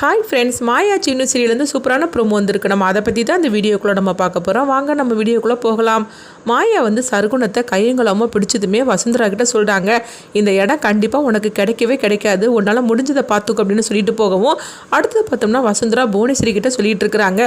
Hi friends மாயா சின்னு சீரியலேருந்து சூப்பரான promo வந்திருக்கு. நம்ம அதை பற்றி தான் இந்த வீடியோக்குள்ளே நம்ம பார்க்க போகிறோம் வாங்க நம்ம வீடியோக்குள்ளே போகலாம். மாயா வந்து சர்க்குணத்தை கையங்கலாமல் பிடிச்சதுமே வசுந்தரா கிட்ட சொல்கிறாங்க இந்த இடம் கண்டிப்பாக உனக்கு கிடைக்கவே கிடைக்காது. உன்னால் முடிஞ்சதை பார்த்துக்கோ அப்படின்னு சொல்லிட்டு போகவும் அடுத்தது பார்த்தோம்னா வசுந்தரா புவனேஸ்வரி கிட்ட சொல்லிட்டு இருக்கிறாங்க.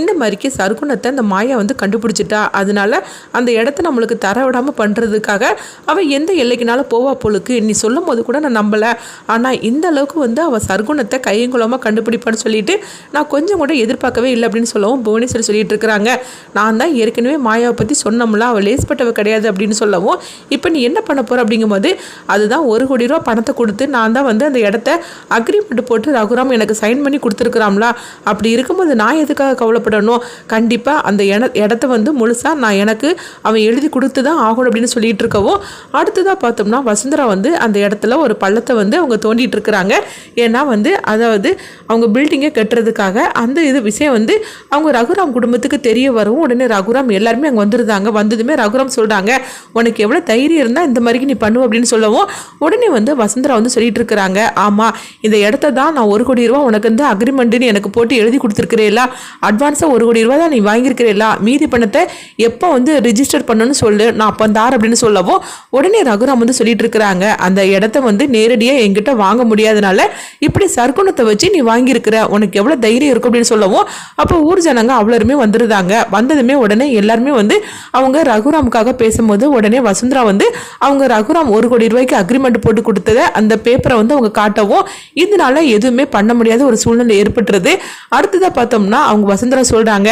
இந்த மாதிரிக்கு சர்க்குணத்தை அந்த மாயா வந்து கண்டுபிடிச்சிட்டா. அதனால அந்த இடத்த நம்மளுக்கு தர விடாமல் பண்ணுறதுக்காக அவள் எந்த எல்லைக்குனாலும் போவா போலுக்கு. நீ சொல்லும் போது கூட நான் நம்பலை. ஆனால் இந்த அளவுக்கு வந்து அவள் சர்க்குணத்தை கையங்குலமாக கண்டுபிடிப்பான்னு சொல்லிட்டு நான் கொஞ்சம் கூட எதிர்பார்க்கவே இல்லை அப்படின்னு சொல்லவும் புவனேஸ்வரி சொல்லிட்டு இருக்கிறாங்க நான் தான் ஏற்கனவே மாயாவை பற்றி சொன்னோம்ல அவள் லேஸ்பட்டவ கிடையாது அப்படின்னு சொல்லவும் இப்போ நீ என்ன பண்ண போகிற அப்படிங்கும்போது அதுதான் ஒரு கோடி ரூபா பணத்தை கொடுத்து நான் தான் வந்து அந்த இடத்த அக்ரிமெண்ட் போட்டு ரகுராம் எனக்கு சைன் பண்ணி கொடுத்துருக்குறாம்லா. அப்படி இருக்கும்போது நான் எதுக்காக கவலைப்படணும்? கண்டிப்பாக அந்த இட இடத்த வந்து முழுசாக நான் எனக்கு அவன் எழுதி கொடுத்து தான் ஆகணும் அப்படின்னு சொல்லிட்டு இருக்கவும் அடுத்ததாக பார்த்தோம்னா வசுந்தரா வந்து அந்த இடத்துல ஒரு பள்ளத்தை வந்து அவங்க தோண்டிட்டு இருக்கிறாங்க ஏன்னா வந்து அதாவது அவங்க பில்டிங்கை கட்டுறதுக்காக அந்த இது விஷயம் வந்து அவங்க ரகுராம் குடும்பத்துக்கு தெரிய வரவும் உடனே ரகுராம் எல்லாருமே அங்கே வந்துருந்தாங்க. வந்ததுமே ரகுராம் சொல்கிறாங்க உனக்கு எவ்வளோ தைரியம் இருந்தால் இந்த மாதிரிக்கு நீ பண்ணுவ அப்படின்னு சொல்லவும் உடனே வந்து வசுந்தரா வந்து சொல்லிட்டு இருக்கிறாங்க ஆமாம் இந்த இடத்த தான் நான் ஒரு கோடி ரூபா உனக்கு வந்து அக்ரிமெண்ட்டுன்னு எனக்கு போட்டு எழுதி கொடுத்துருக்கிறேலா அட்வான்ஸாக ஒரு கோடி ரூபா தான் நீ வாங்கியிருக்கிறேலா மீதி பணத்தை எப்போ வந்து ரிஜிஸ்டர் பண்ணணும்னு சொல்லு. நான் அப்போ தார் அப்படின்னு சொல்லவும் உடனே ரகுராம் வந்து சொல்லிட்டு இருக்கிறாங்க. அந்த இடத்த வந்து நேரடியாக என்கிட்ட வாங்க முடியாதனால இப்படி சர்க்குணத்தை வச்சு நீ வாங்கியிருக்கிற உனக்கு எவ்வளோ தைரியம் இருக்கும் அப்படின்னு சொல்லவும் அப்போ ஊர் ஜனங்க அவ்வளோருமே வந்துருந்தாங்க வந்ததுமே உடனே எல்லாருமே வந்து அவங்க ரகுராமுக்காக பேசும்போது உடனே வசுந்தரா வந்து அவங்க ரகுராம் ஒரு கோடி ரூபாய்க்கு அக்ரிமெண்ட் போட்டு கொடுத்ததை அந்த பேப்பரை வந்து அவங்க காட்டவும் இதனால எதுவுமே பண்ண முடியாத ஒரு சூழ்நிலை ஏற்பட்டுருது. அடுத்ததாக பார்த்தோம்னா அவங்க வசுந்தரா சொல்கிறாங்க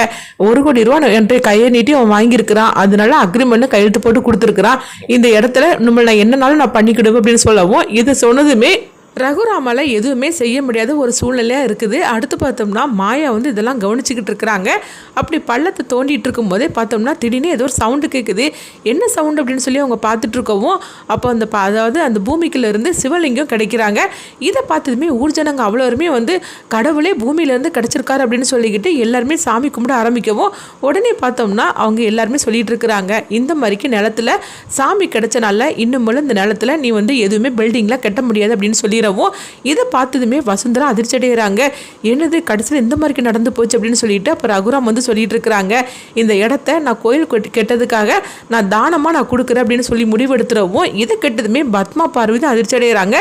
ஒரு கோடி ரூபா என்ற கையை நீட்டி அவன் வாங்கியிருக்கிறான். அதனால அக்ரிமெண்ட் கையெழுத்து போட்டு கொடுத்துருக்குறான். இந்த இடத்துல நம்மளை நான் என்னனாலும் நான் பண்ணிக்கிடுவேன் அப்படின்னு சொல்லவும் இது சொன்னதுமே ரகுராமால் எதுவுமே செய்ய முடியாத ஒரு சூழ்நிலையாக இருக்குது. அடுத்து பார்த்தோம்னா மாயா வந்து இதெல்லாம் கவனிச்சிக்கிட்டு இருக்கிறாங்க. அப்படி பள்ளத்தை தோண்டிகிட்டு இருக்கும்போதே பார்த்தோம்னா திடீர்னு ஏதோ ஒரு சவுண்டு கேட்குது என்ன சவுண்டு அப்படின்னு சொல்லி அவங்க பார்த்துட்டு இருக்கவும் அப்போ அந்த அதாவது அந்த பூமிக்குள்ளேருந்து சிவலிங்கம் கிடைக்கிறாங்க. இதை பார்த்ததுமே ஊர்ஜனங்க அவ்வளோருமே வந்து கடவுளே பூமியிலேருந்து கிடச்சிருக்காரு அப்படின்னு சொல்லிக்கிட்டு எல்லாருமே சாமி கும்பிட ஆரம்பிக்கவும் உடனே பார்த்தோம்னா அவங்க எல்லாருமே சொல்லிகிட்டு இருக்கிறாங்க. இந்த மாதிரிக்கு நிலத்தில் சாமி கிடைச்சனால இன்னும் இந்த நிலத்தில் நீ வந்து எதுவுமே பில்டிங்லாம் கட்ட முடியாது அப்படின்னு சொல்லவும் இதை பார்த்ததுமே வசுந்தரா அதிர்ச்சி அடைகிறாங்க என்னது கடைசியில் இந்த மாதிரி நடந்து போச்சு அப்படின்னு சொல்லிட்டு அப்போ ரகுராம் வந்து சொல்லிட்டு இருக்கிறாங்க இந்த இடத்த நான் கோயில் கெட்டதுக்காக நான் தானமாக நான் கொடுக்குறேன் அப்படின்னு சொல்லி முடிவெடுத்துறவும் இதை கெட்டதுமே பத்மா பார்வதி அதிர்ச்சி அடைகிறாங்க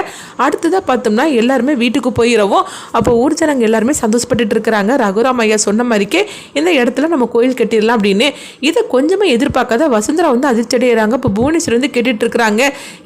அடுத்ததாக பார்த்தோம்னா எல்லாருமே வீட்டுக்கு போயிடவும் அப்போ ஊர் ஜனங்க எல்லாருமே சந்தோஷப்பட்டுட்டு இருக்கிறாங்க. ரகுராம் ஐயா சொன்ன மாதிரிக்கே இந்த இடத்துல நம்ம கோயில் கட்டிடலாம் அப்படின்னு. இதை கொஞ்சமே எதிர்பார்க்காத வசுந்தரா வந்து அதிர்ச்சி அடைகிறாங்க இப்போ புவனேஸ்வர் வந்து கேட்டுட்டு இருக்கிறாங்க.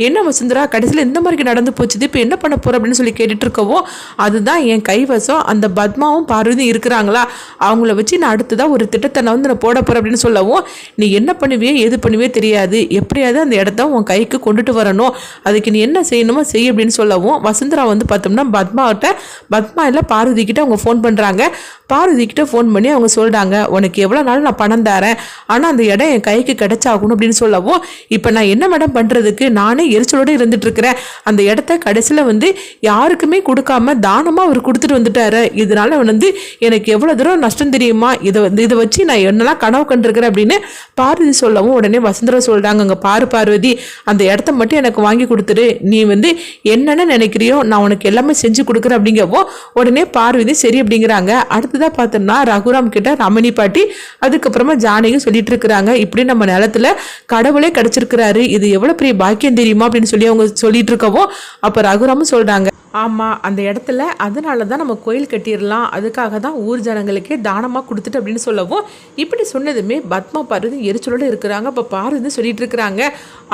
என்ன வசுந்தரா கடைசியில் இந்த மாதிரி நடந்து போச்சுது இப்போ என்ன பண்ண போகிற அப்படின்னு சொல்லி கேட்டுட்டு இருக்கவோ அதுதான் என் கைவசம். அந்த பத்மாவும் பார்வதியும் இருக்கிறாங்களா? அவங்கள வச்சு நான் அடுத்ததாக ஒரு திட்டத்தை நான் வந்து நான் போட போகிறேன் அப்படின்னு சொல்லவும் நீ என்ன பண்ணுவியோ எது பண்ணுவியோ தெரியாது. எப்படியாவது அந்த இடத்த உன் கைக்கு கொண்டுட்டு வரணும். அதுக்கு நீ என்ன செய்யணுமோ செய் அப்படின்னு சொல்லவும் வசுந்தரா வந்து பார்த்தோம்னா பத்மாவிட்ட பத்மா இல்லை பார்வதி கிட்ட அவங்க ஃபோன் பண்ணுறாங்க பார்வதி கிட்ட ஃபோன் பண்ணி அவங்க சொல்கிறாங்க உனக்கு எவ்வளோ நாள் நான் பணம் தரேன். ஆனால் அந்த இடம் என் கைக்கு கிடைச்சாகணும் அப்படின்னு சொல்லவும் இப்போ நான் என்ன மேடம் பண்ணுறதுக்கு நானே எரிச்சலோடு இருந்துட்டு இருக்கிறேன் அந்த இடத்த கடைசியில் வந்து யாருக்குமே கொடுக்காம தானமாக அவர் கொடுத்துட்டு வந்துட்டாரு. இதனால வந்து எனக்கு எவ்வளோ தூரம் நஷ்டம் தெரியுமா? இதை வந்து இதை வச்சு நான் என்னெல்லாம் கனவு கண்டிருக்கிறேன்? அப்படின்னு பார்வதி சொல்லவும் உடனே வசுந்தரா சொல்கிறாங்க அங்கே பாரு பார்வதி அந்த இடத்த மட்டும் எனக்கு வாங்கி கொடுத்துரு நீ வந்து என்னென்ன நினைக்கிறியோ நான் உனக்கு எல்லாமே செஞ்சு கொடுக்குறேன் அப்படிங்கப்போ உடனே பார்வதி சரி அப்படிங்கிறாங்க. அடுத்ததாக பார்த்தோம்னா ரகுராம் கிட்ட ரமணி பாட்டி அதுக்கப்புறமா ஜானகி சொல்லிட்டு இருக்கிறாங்க. இப்படி நம்ம நிலத்துல கடவுளே கிடைச்சிருக்கிறாரு. இது எவ்வளோ பெரிய பாக்கியம் தெரியுமா? அப்படின்னு சொல்லி அவங்க சொல்லிட்டு இருக்கவும் அப்போ ரகுராமும் சொல்கிறாங்க ஆமாம் அந்த இடத்துல அதனால தான் நம்ம கோயில் கட்டிடலாம். அதுக்காக தான் ஊர் ஜனங்களுக்கே தானமாக கொடுத்துட்டு அப்படின்னு சொல்லவும் இப்படி சொன்னதுமே பத்மா பார்வதி எரிச்சலோடு இருக்கிறாங்க. இப்போ பார்வதி சொல்லிட்டு இருக்கிறாங்க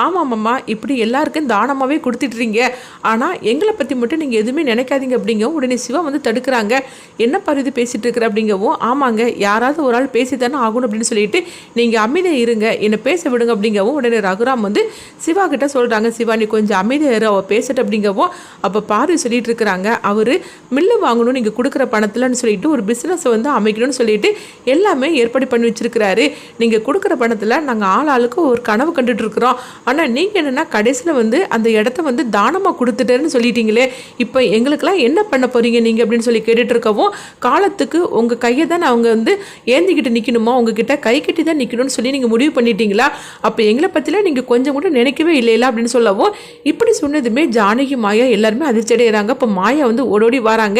ஆமாம்மாம்மா இப்படி எல்லாருக்கும் தானமாகவே கொடுத்துட்றீங்க ஆனால் எங்களை பற்றி மட்டும் நீங்கள் எதுவுமே நினைக்காதீங்க அப்படிங்கவும் உடனே சிவா வந்து தடுக்கிறாங்க. என்ன பார்வதி பேசிட்டு இருக்கிற? அப்படிங்கவும் ஆமாங்க யாராவது ஒரு ஆள் பேசி தானே ஆகணும் அப்படின்னு சொல்லிட்டு நீங்கள் அமைதியாக இருங்க என்னை பேச விடுங்க அப்படிங்கவும் உடனே ரகுராம் வந்து சிவா கிட்ட சொல்கிறாங்க சிவா நீ கொஞ்சம் அமைதியாக இரு அவள் பேசட்டு அப்படிங்கவும் அப்போ பார்வதி சொல்லிட்டு இருக்கிறாங்க அவர் மில்லு வாங்கணும் நீங்கள் கொடுக்குற பணத்தில்னு சொல்லிட்டு ஒரு பிஸ்னஸை வந்து அமைக்கணும்னு சொல்லிட்டு எல்லாமே ஏற்பாடு பண்ணி வச்சிருக்கிறாரு. நீங்கள் கொடுக்குற பணத்தில் நாங்கள் ஆள் ஆளுக்கு ஒரு கனவு கண்டுட்டு இருக்கிறோம் ஆனால் நீங்கள் என்னென்னா கடைசியில் வந்து அந்த இடத்த வந்து தானமாக கொடுத்துட்டேன்னு சொல்லிட்டீங்களே. இப்போ எங்களுக்கெல்லாம் என்ன பண்ண போகிறீங்க நீங்கள் அப்படின்னு சொல்லி கேட்டுட்டு இருக்கவும் காலத்துக்கு உங்கள் கையை தான் அவங்க வந்து ஏந்திக்கிட்டு நிற்கணுமா உங்ககிட்ட கை கட்டி தான் நிற்கணும்னு சொல்லி நீங்கள் முடிவு பண்ணிட்டீங்களா? அப்போ எங்களை பற்றிலாம் நீங்கள் கொஞ்சம் கூட நினைக்கவே இல்லையில? அப்படின்னு சொல்லவும் இப்படி சொன்னதுமே ஜானகி மாயா எல்லாருமே அதிர்ச்சி அடைகிறாங்க போயிடுறாங்க இப்போ மாயா வந்து ஓடோடி வராங்க.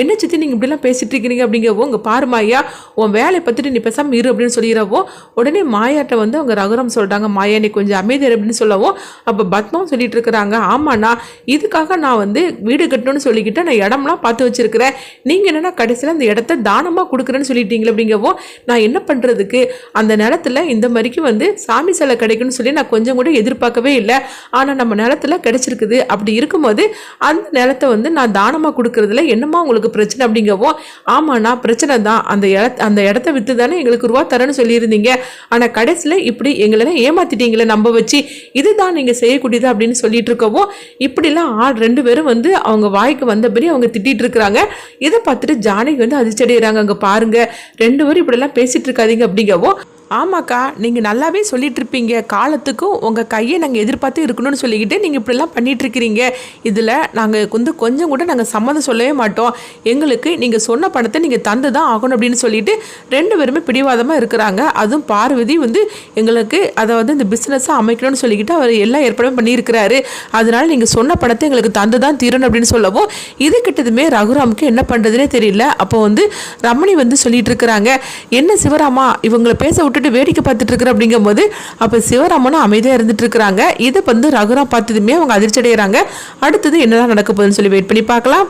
என்ன சித்தி நீங்கள் இப்படிலாம் பேசிட்டு இருக்கிறீங்க அப்படிங்கவோ உங்க பாரு மாயா உன் வேலையை பற்றிட்டு நீ பேசாமல் இரு அப்படின்னு சொல்லிடுறவோ உடனே மாயாட்ட வந்து அவங்க ரகுரம் சொல்கிறாங்க மாயா நீ கொஞ்சம் அமைதியர் அப்படின்னு சொல்லவும் அப்போ பத்மாவும் சொல்லிட்டு இருக்கிறாங்க ஆமாண்ணா இதுக்காக நான் வந்து வீடு கட்டணும்னு சொல்லிக்கிட்டு நான் இடம்லாம் பார்த்து வச்சிருக்கிறேன். நீங்கள் என்னென்னா கடைசியில் அந்த இடத்த தானமாக கொடுக்குறேன்னு சொல்லிட்டீங்களே அப்படிங்கவோ நான் என்ன பண்ணுறதுக்கு அந்த நிலத்தில் இந்த மாதிரிக்கு வந்து சாமி சிலை கிடைக்கும்னு சொல்லி நான் கொஞ்சம் கூட எதிர்பார்க்கவே இல்லை. ஆனால் நம்ம நிலத்துல கிடைச்சிருக்குது. அப்படி இருக்கும்போது அந்த நிலத்தை வந்து நான் தானமாக கொடுக்குறதுல என்னம்மா உங்களுக்கு பிரச்சனை அப்படிங்கவோ ஆமாண்ணா பிரச்சனை தான். அந்த இடத்த அந்த இடத்த விற்று தானே எங்களுக்கு ரூபா தரேன்னு சொல்லியிருந்தீங்க. ஆனால் கடைசியில் இப்படி எங்களை ஏமாத்திட்டீங்களே நம்ப வச்சு. இதுதான் நீங்கள் செய்யக்கூடியது அப்படின்னு சொல்லிட்டு இருக்கவோ இப்படிலாம் ஆள் ரெண்டு பேரும் வந்து அவங்க வாய்க்கு வந்தபடி அவங்க திட்டிகிட்டு இருக்கிறாங்க இதை பார்த்துட்டு ஜானகி வந்து அதிர்ச்சி அடைகிறாங்க அங்கே பாருங்கள் ரெண்டு பேரும் இப்படிலாம் பேசிகிட்டு இருக்காதீங்க அப்படிங்கவோ ஆமாக்கா நீங்கள் நல்லாவே சொல்லிட்டு இருப்பீங்க காலத்துக்கும் உங்கள் கையை நாங்கள் எதிர்பார்த்து இருக்கணும்னு சொல்லிக்கிட்டு நீங்கள் இப்படிலாம் பண்ணிட்டு இருக்கிறீங்க இதில் நாங்கள் வந்து கொஞ்சம் கூட நாங்கள் சம்மதம் சொல்லவே மாட்டோம். எங்களுக்கு நீங்கள் சொன்ன பணத்தை நீங்கள் தந்து தான் ஆகணும் அப்படின்னு சொல்லிட்டு ரெண்டு பேருமே பிடிவாதமாக இருக்கிறாங்க. அதுவும் பார்வதி வந்து எங்களுக்கு அதை வந்து இந்த பிஸ்னஸாக அமைக்கணும்னு சொல்லிக்கிட்டு அவர் எல்லா ஏற்பாடும் பண்ணியிருக்கிறாரு. அதனால நீங்கள் சொன்ன பணத்தை எங்களுக்கு தந்து தான் தீரணும் அப்படின்னு சொல்லவும் இது கிட்டதுமே ரகுராமுக்கு என்ன பண்ணுறதுனே தெரியல. அப்போ வந்து ரமணி வந்து சொல்லிட்டு இருக்கிறாங்க என்ன சிவராமா இவங்களை பேச விட்டு விட்டுட்டு வேடிக்கை பார்த்துட்டு இருக்கிற அப்படிங்கும்போது அப்போ சிவராமனும் அமைதியாக இருந்துட்டு இருக்கிறாங்க. இதை வந்து ரகுராம் பார்த்ததுமே அவங்க அதிர்ச்சி அடைகிறாங்க அடுத்தது என்னதான் நடக்க போகுதுன்னு சொல்லி வெயிட் பண்ணி பார்க்கலாம்.